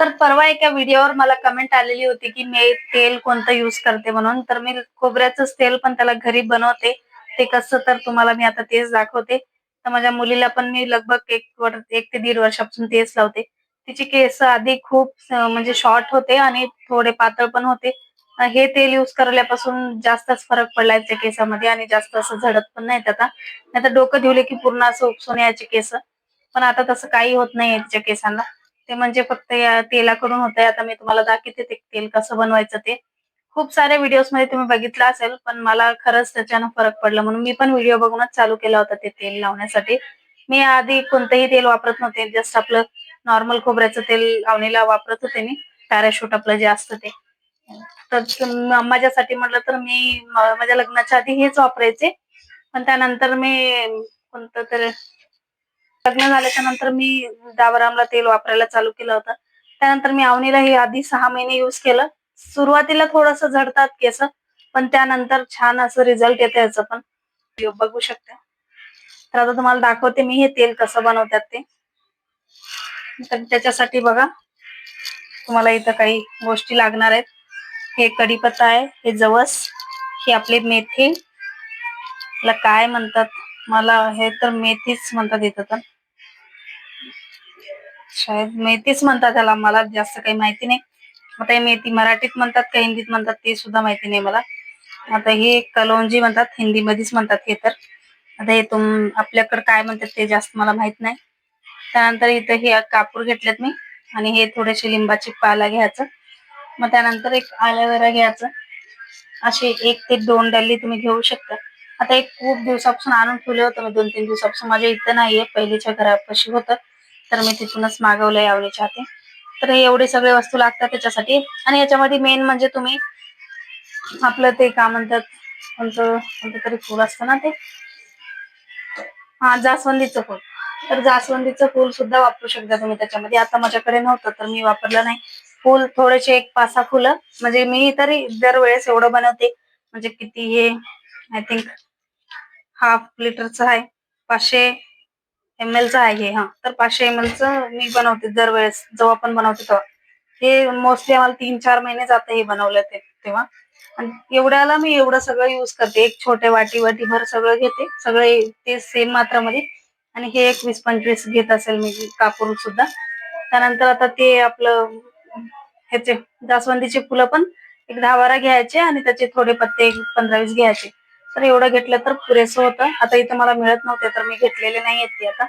तर परवा एका व्हिडिओवर मला कमेंट आलेली होती की मी तेल कोणतं युज करते म्हणून. तर मी खोबऱ्याचंच तेल पण त्याला घरी बनवते. ते कसं तर तुम्हाला मी आता तेच दाखवते. तर माझ्या मुलीला पण मी लगभग एक एक ते दीड वर्षापासून तेच लावते. तिचे केस आधी खूप म्हणजे शॉर्ट होते आणि थोडे पातळ पण होते. हे तेल युज करल्यापासून जास्तच फरक पडलाय त्या केसामध्ये आणि जास्त असं झडत पण नाहीत आता. नाही तर डोकं धुले की पूर्ण असं उपसून यायचे केस. पण आता तसं काही होत नाही तिच्या केसांना. ते म्हणजे फक्त या तेलाकडून होतंय. आता मी तुम्हाला दाखवते ते तेल कसं बनवायचं ते. खूप साऱ्या व्हिडिओजमध्ये तुम्ही बघितलं असेल पण मला खरंच त्याच्यानं फरक पडला. म्हणून मी पण व्हिडिओ बघूनच चालू केला होता ते तेल लावण्यासाठी. मी आधी कोणतंही तेल वापरत नव्हते. जस्ट आपलं नॉर्मल खोबऱ्याचं तेल लावणीला वापरत होते मी. पॅराशूट आपलं जे असतं ते. तर माझ्यासाठी म्हटलं तर मी माझ्या लग्नाच्या आधी हेच वापरायचे. पण त्यानंतर मी कोणतं तर लग्न झाल्याच्यानंतर मी डाबरामला तेल वापरायला चालू केलं होतं. त्यानंतर मी आवनीला हे आधी सहा महिने युज केलं. सुरुवातीला थोडस झडतात केस पण त्यानंतर छान असं रिझल्ट येते याचं पण. बघू शकता. तर आता तुम्हाला दाखवते मी हे तेल कसं बनवतात ते. तर त्याच्यासाठी बघा. तुम्हाला इथं काही गोष्टी लागणार आहेत. हे कढीपत्ता आहे हे जवस हे आपले मेथी. ला काय म्हणतात? मला हे तर मेथीच म्हणतात इथं तर शायद मेथीच म्हणतात त्याला मला जास्त काही माहिती नाही. आता हे मेथी मराठीत म्हणतात का हिंदीत म्हणतात ते सुद्धा माहिती नाही मला. आता हे कलोंजी म्हणतात हिंदी मध्येच म्हणतात हे तर. आता हे तुम आपल्याकडे काय म्हणतात ते जास्त मला माहीत नाही. त्यानंतर इथं हे कापूर घेतलेत मी आणि हे थोडेसे लिंबाची पाला घ्यायचं. मग त्यानंतर एक ॲलोवेरा घ्यायचं. असे एक ते दोन डल्ली तुम्ही घेऊ शकता. आता एक खूप दिवसापासून आणून ठेवलं होतं मी दोन तीन दिवसापासून. माझ्या इथं नाहीये पहिलीच्या घरापाशी होतं. तर मी तिथूनच मागवलं आवडीच्या हाते. तर हे एवढे सगळे वस्तू लागतात त्याच्यासाठी. आणि याच्यामध्ये मेन म्हणजे तुम्ही आपलं ते काय म्हणतात कोणतं कोणतं तरी फुल असतं ना ते? हा जास्वंदीचं फुल. तर जास्वंदीचं फुल सुद्धा वापरू शकता तुम्ही त्याच्यामध्ये. आता माझ्याकडे नव्हतं तर मी वापरलं नाही. फुल थोडेसे एक पाच सहा फुलं. म्हणजे मी तरी दरवेळेस एवढं बनवते. म्हणजे किती हे आय थिंक हाफ लिटरचं आहे. पाचशे एम एल आहे हे. हा तर पाचशे एम एल मी बनवते दरवेळेस जेव्हा पण बनवते तेव्हा. हे मोस्टली आम्हाला तीन चार महिने जाते हे बनवलं ते तेव्हा. आणि एवढ्याला मी एवढं सगळं युज करते. एक छोट्या वाटी वाटीभर सगळं घेते. सगळे ते सेम मात्रामध्ये. आणि हे एक वीस पंचवीस घेत असेल मी कापूर सुद्धा. त्यानंतर आता ते आपलं ह्याचे जास्वंदीचे फुलं पण एक दहा बारा घ्यायचे आणि त्याचे थोडे पत्ते एक पंधरा वीस घ्यायचे. तर एवढं घेतलं तर पुरेसं होतं. आता इथं मला मिळत नव्हते तर मी घेतलेले नाही आहेत ते आता.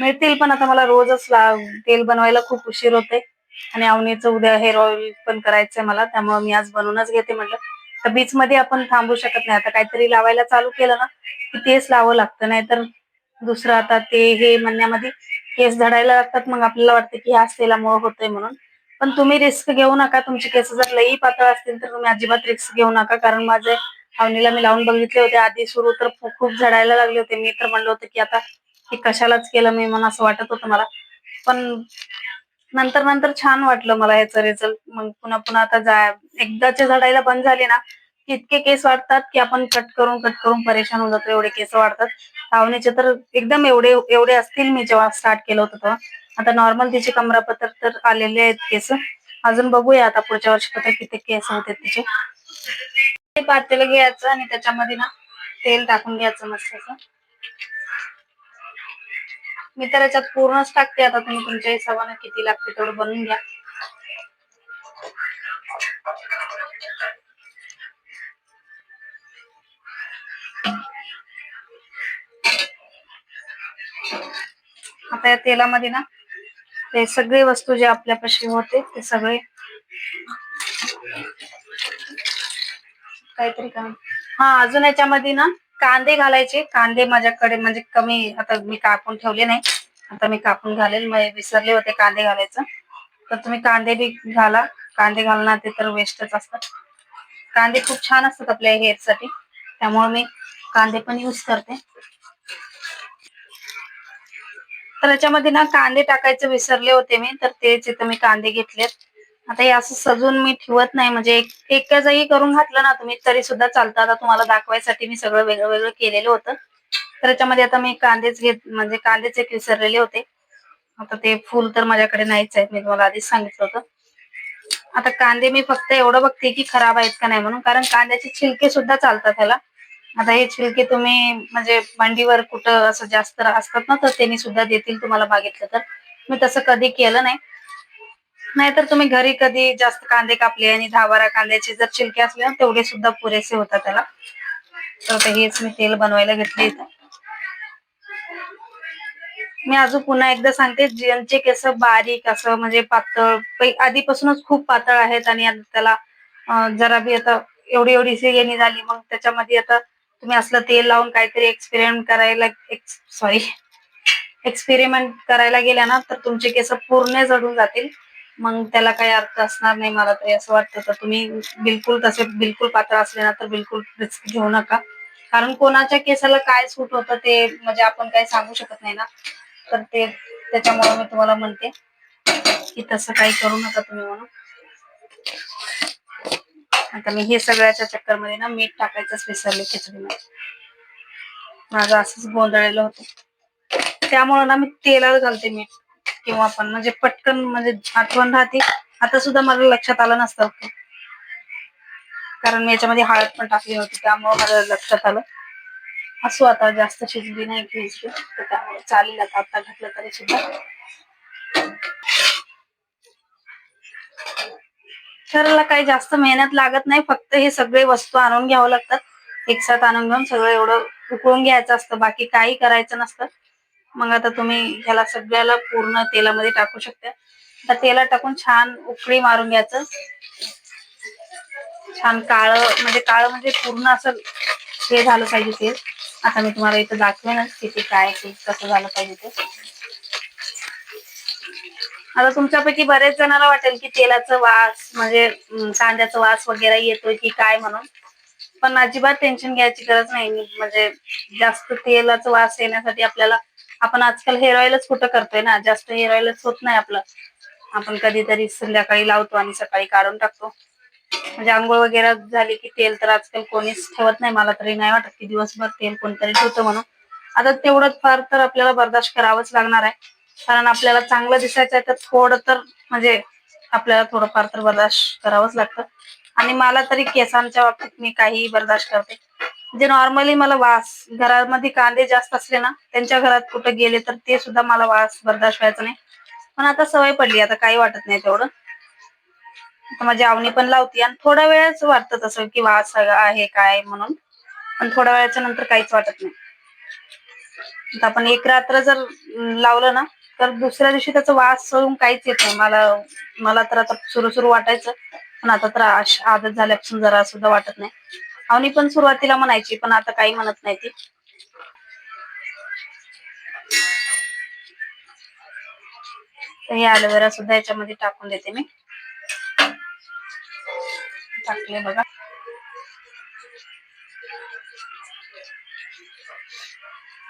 मिळतील पण आता मला रोजच ला- तेल बनवायला खूप उशीर होते आणि अवनीचं उद्या हेअर ऑइल पण करायचंय मला त्यामुळे मी आज बनवूनच घेते म्हटलं. तर बीच मध्ये आपण थांबू शकत नाही. आता काहीतरी लावायला चालू केलं ना की तेच लावं लागतं. नाहीतर दुसरं आता ते हे म्हणण्यामध्ये केस झडायला लागतात. मग आपल्याला वाटतं की ह्याच तेलामुळे होतंय म्हणून. पण तुम्ही रिस्क घेऊ नका. तुमचे केस जर लई पातळ असतील तर तुम्ही अजिबात रिस्क घेऊ नका. कारण माझे अवनीला मी लावून बघितले होते. आधी सुरू तर खूप झडायला लागले होते. मी तर म्हणलं होतं की आता हे कशालाच केलं मी म्हणून असं वाटत होतं मला. पण नंतर नंतर छान वाटलं मला याचा रिझल्ट मग पुन्हा पुन्हा आता जा एकदाचे झडायला बंद झाले ना इतके केस वाढतात की आपण कट करून कट करून परेशान होऊन जातो. एवढे केस वाढतात. धावणीचे तर एकदम एवढे एवढे असतील मी जेव्हा स्टार्ट केलं होतं तेव्हा. आता नॉर्मल तिचे कमरापत्र तर आलेले आहेत केस. अजून बघूया आता पुढच्या वर्षी पत्र किती केस होते तिचे. पातेलं घ्यायचं आणि त्याच्यामध्ये ना तेल टाकून घ्यायचं मस्त मी तर याच्यात पूर्णच टाकते आता तुम्ही तुमच्या हिशोबाने किती लागते तेवढं बनवून घ्या. आता या तेलामध्ये ना ते सगळे वस्तू जे आपल्यापाशी होते ते सगळे काहीतरी कमी. हा अजून याच्यामध्ये ना कांदे घालायचे. कांदे माझ्याकडे म्हणजे कमी आता मी कापून ठेवले नाही. आता मी कापून घालेल. विसरले होते कांदे घालायचं. तर तुम्ही कांदे बी घाला. कांदे घालणार ते तर वेस्टच असतात. कांदे खूप छान असतात आपल्या हेअरसाठी. त्यामुळे मी कांदे पण युज करते. तर याच्यामध्ये ना कांदे टाकायचे विसरले होते मी. तर तेच इथं मी कांदे घेतलेत. आता हे असं सजून मी ठेवत नाही. म्हणजे एक जागी करून घातलं ना तुम्ही तरी सुद्धा चालतं. आता तुम्हाला दाखवायसाठी मी सगळं वेगळं वेगळं केलेलं होतं. तर याच्यामध्ये आता मी कांदेच घेत म्हणजे कांदेच एक विसरलेले होते. आता ते फुल तर माझ्याकडे नाहीच आहेत. मी तुम्हाला आधीच सांगितलं होतं. आता कांदे मी फक्त एवढं बघते की खराब आहेत का नाही म्हणून. कारण कांद्याचे छिलके सुद्धा चालतात त्याला आता हे छिलके तुम्ही म्हणजे मांडीवर कुठं असं जास्त असतात ना तर त्यांनी सुद्धा देतील तुम्हाला मागितलं तर. मी तसं कधी केलं नाही. नाहीतर तुम्ही घरी कधी जास्त कांदे कापले आणि दहा बारा कांद्याचे जर चिलके असले ना तेवढे सुद्धा पुरेसे होतात त्याला. तर हेच मी तेल बनवायला घेतले इथं. मी अजून पुन्हा एकदा सांगते ज्यांचे केस बारीक असं म्हणजे पातळ आधीपासूनच खूप पातळ आहेत आणि त्याला जरा बी आता एवढी एवढीशी येणी झाली मग त्याच्यामध्ये आता तुम्ही असलं तेल लावून काहीतरी एक्सपेरिमेंट करायला सॉरी एक्सपेरिमेंट करायला गेल्या ना तर तुमचे केस पूर्ण जडून जातील. मग त्याला काही अर्थ असणार नाही मला तरी असं वाटतं. तर तुम्ही बिलकुल तसे बिलकुल पात्र असले ना तर बिलकुल रिस्क घेऊ नका. कारण कोणाच्या केसाला काय सूट होतं ते म्हणजे आपण काही सांगू शकत नाही ना. तर ते त्याच्यामुळे मी तुम्हाला म्हणते की तसं काही करू नका तुम्ही म्हणून. आता मी हे सगळ्याच्या चक्करमध्ये ना मीठ टाकायचंच विसरले खिचडीमध्ये. माझं असंच गोंधळलेलं होतं. त्यामुळे ना मी तेलात घालते मीठ. किंवा पण म्हणजे पटकन म्हणजे आठवण राहते. आता सुद्धा मला लक्षात आलं नसतं. कारण मी याच्यामध्ये हळद पण टाकली होती त्यामुळे मला लक्षात आलं. असो आता जास्त शिजली नाही घ्यायची तर त्यामुळे चालेल आता आता घातलं तरी सुद्धा. शरीराला काही जास्त मेहनत लागत नाही फक्त हे सगळे वस्तू आणून घ्यावं लागतात. एकसाथ आणून घेऊन सगळं एवढं उकळून घ्यायचं असतं बाकी काही करायचं नसतं. मग आता तुम्ही ह्याला सगळ्याला पूर्ण तेलामध्ये टाकू शकता. आता तेला टाकून छान उकळी मारून घ्यायचं. छान काळ म्हणजे काळ म्हणजे पूर्ण असं हे झालं पाहिजे तेल. आता मी तुम्हाला इथं दाखवेनच किती काय कसं झालं पाहिजे ते. आता तुमच्यापैकी बरेच जणांना वाटेल की तेलाचं वास म्हणजे कांद्याचा वास वगैरे येतोय की काय म्हणून. पण अजिबात टेन्शन घ्यायची गरज नाही. म्हणजे जास्त तेलाचा वास येण्यासाठी आपल्याला आपण आजकाल हेअर ऑइलच कुठं करतोय ना जास्त हेअर ऑइलच होत नाही आपलं. आपण कधीतरी संध्याकाळी लावतो आणि सकाळी काढून टाकतो. म्हणजे आंघोळ वगैरे झाली की तेल तर आजकाल कोणीच ठेवत नाही मला तरी नाही वाटत की दिवसभर तेल कोणतरी ठेवतं म्हणून. आता तेवढंच फार तर आपल्याला बर्दाश्त करावंच लागणार आहे. कारण आपल्याला चांगलं दिसायचं आहे तर थोडं तर म्हणजे आपल्याला थोडंफार तर बर्दाश्त करावंच लागतं. आणि मला तरी केसांच्या बाबतीत मी काही बर्दाश्त करते. म्हणजे नॉर्मली मला वास घरामध्ये कांदे जास्त असले ना त्यांच्या घरात कुठं गेले तर ते सुद्धा मला वास बर्दाश्त व्हायचा नाही. पण आता सवय पडली आता काही वाटत नाही तेवढं. आता माझी आवणी पण लावती आणि थोड्या वेळच वाटतं असं की वास आहे काय म्हणून. पण थोड्या वेळाच्या नंतर काहीच वाटत नाही. आपण एक रात्र जर लावलं ना तर दुसऱ्या दिवशी त्याचा वास सोडून काहीच येत नाही. मला मला तर आता सुरू सुरू वाटायचं. पण आता तर आदत झाल्यापासून जरा सुद्धा वाटत नाही. आवनी पण सुरुवातीला म्हणायची पण आता काही म्हणत नाही ती. हे ॲलोवेरा सुद्धा याच्यामध्ये टाकून देते मी. टाकले बघा.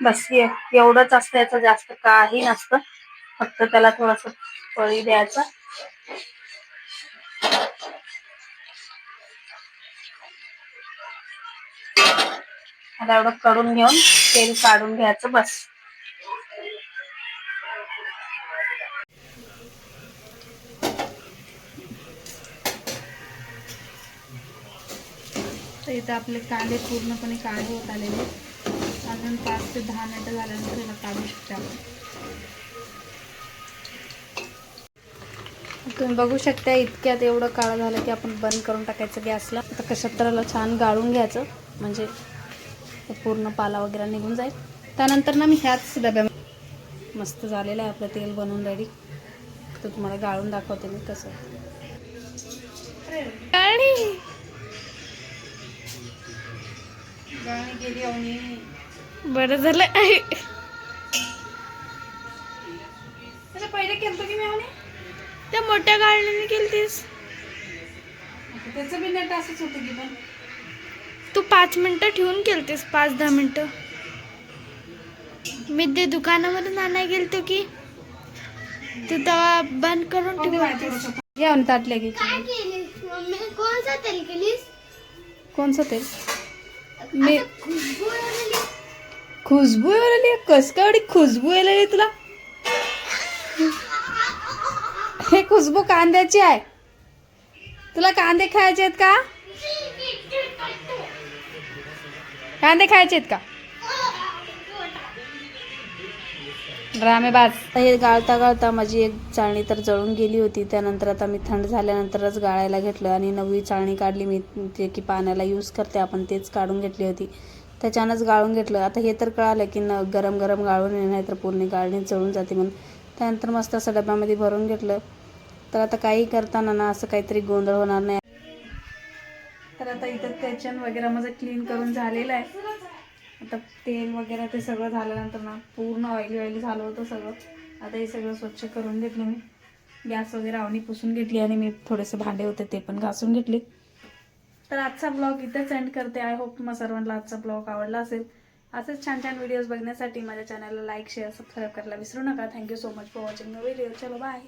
बस एवढंच असतं याचं जास्त काही नसतं. फक्त त्याला थोडस पळी द्यायचं. आता एवढं करून घेऊन तेल काढून घ्यायचं बस. तर इथं आपले कांदे पूर्णपणे काळे होत आलेले अजून पाच ते दहा मिनिटं झाल्यानंतर याला काढू शकते आपण. तुम्ही बघू शकता इतक्यात एवढं काळं झालं की आपण बंद करून टाकायचं गॅसला. आता कशात तर छान गाळून घ्यायचं म्हणजे ते पूर्ण पाला वगैरे निघून जाईल. त्यानंतर ना मी ह्याच डब्यामध्ये मस्त झालेलं आहे आपलं तेल बनवून रेडी तर तुम्हाला गाळून दाखवते मी कसं बरं झालं. पहिले केलं की मी त्या मोठ्या गाडीने केलतीस. त्याचं बी नेट असंच होतं की पण. पाच मिनिटं ठेवून केलतीस पाच दहा मिनिटं. मी ते दुकानामधून आणायला गेलतो की तू तेव्हा बंद करून ठेवतीस जेवण ताटले की कोणसा तेल केलीस? कोणचं तेल? मी खुशबू आली कस काय एवढी खुशबू यायला तुला? हे खुशबू कांद्याची आहे. तुला कांदे खायचे आहेत का? कांदे खायचे आहेत का? ड्रामेबाज हे गाळता गाळता माझी एक चाळणी तर जळून गेली होती. त्यानंतर आता मी थंड झाल्यानंतरच गाळायला घेतलं आणि नवी चाळणी काढली मी. जे की पाण्याला यूज करते आपण तेच काढून घेतली होती. त्याच्यानंच गाळून घेतलं. आता हे तर कळालं की न गरम गरम गाळून ये नाही तर पूर्ण गाळणी जळून जाते म्हणून. त्यानंतर मस्त असं डब्यामध्ये भरून घेतलं. तर आता काही करताना ना असं काहीतरी गोंधळ होणार नाही. किचन वगैरे माझं क्लीन करून झालेलं आहे. आता तेल वगैरे ते सगळं झाल्यानंतर ना पूर्ण ऑइली ऑइली झालं होतं सगळं. आता हे सगळं स्वच्छ करून घेतलं मी. गॅस वगैरे आवणी पुसून घेतली आणि मी थोडेसे भांडे होते ते पण घासून घेतले. तर आजचा ब्लॉग इथेच एंड करते. आय होप मग सर्वांना आजचा ब्लॉग आवडला असेल. असेच छान छान व्हिडिओज बघण्यासाठी माझ्या चॅनलला लाईक शेअर सबस्क्राईब करायला विसरू नका. Thank you so much for watching the video चलो बाय